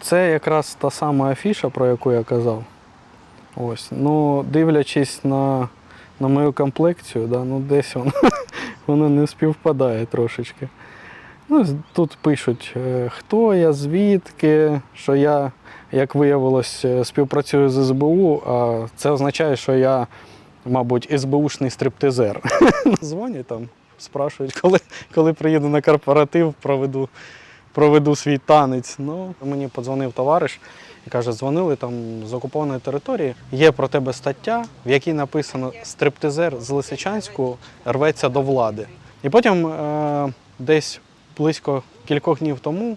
це якраз та сама афіша, про яку я казав. Ось. Ну, дивлячись на, на мою комплекцію, да, ну десь воно, воно не співпадає трошечки. Ну, тут пишуть, е, хто я, звідки, що я, як виявилось, е, співпрацюю з СБУ, а це означає, що я, мабуть, СБУшний стриптизер. Дзвонять там, спрашують, коли, коли приїду на корпоратив, проведу, проведу свій танець. Ну, мені подзвонив товариш і каже, дзвонили там з окупованої території. Є про тебе стаття, в якій написано стриптизер з Лисичанську рветься до влади. І потім е, десь близько кількох днів тому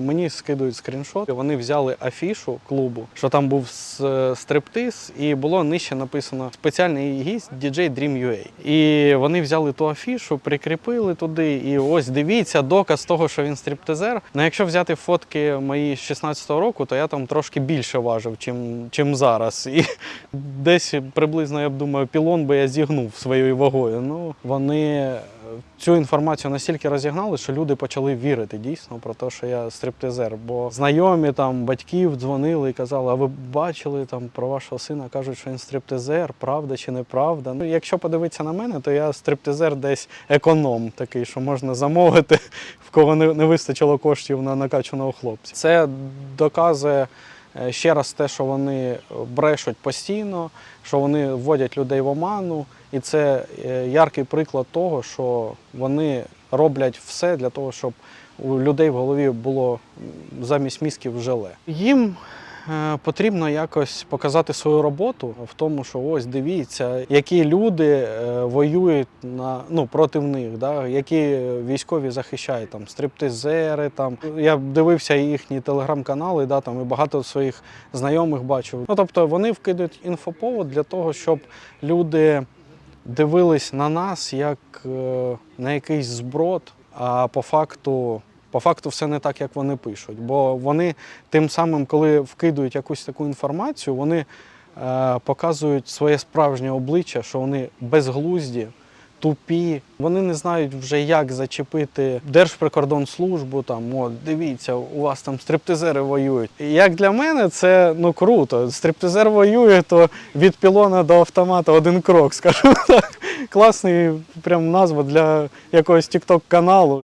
мені скидують скріншот. Вони взяли афішу клубу, що там був стриптиз, і було нижче написано спеціальний гість DJ Dream UA. І вони взяли ту афішу, прикріпили туди, і ось дивіться, доказ того, що він стриптизер. Ну, якщо взяти фотки мої з 16-го року, то я там трошки більше важив, чим, чим зараз. І десь приблизно, я б думаю, пілон би я зігнув своєю вагою. Ну, вони е, цю інформацію настільки розігнали, що люди почали вірити дійсно про те, що я стриптизер. Бо знайомі там батьків дзвонили і казали, а ви бачили там про вашого сина, кажуть, що він стриптизер, правда чи неправда. Ну, якщо подивитися на мене, то я стриптизер десь економ такий, що можна замовити, в кого не, не вистачило коштів на накачаного хлопця. Це доказує. Е, Ще раз те, що вони брешуть постійно, що вони вводять людей в оману, і це е, яркий приклад того, що вони роблять все для того, щоб у людей в голові було замість мізків желе. Їм е, потрібно якось показати свою роботу в тому, що ось дивіться, які люди е, воюють на ну проти них, да, які військові захищають там стриптизери. Там я дивився їхні телеграм-канали, да, там і багато своїх знайомих бачив. Ну тобто вони вкидають інфоповод для того, щоб люди дивились на нас як е, на якийсь зброд, а по факту. По факту все не так, як вони пишуть. Бо вони тим самим, коли вкидують якусь таку інформацію, вони е, показують своє справжнє обличчя, що вони безглузді, тупі. Вони не знають вже, як зачепити Держприкордонслужбу. Там, от, дивіться, у вас там стриптизери воюють. Як для мене, це ну круто. Стриптизер воює, то від пілона до автомата один крок, Скажу так. Класний прям назва для якогось тікток каналу.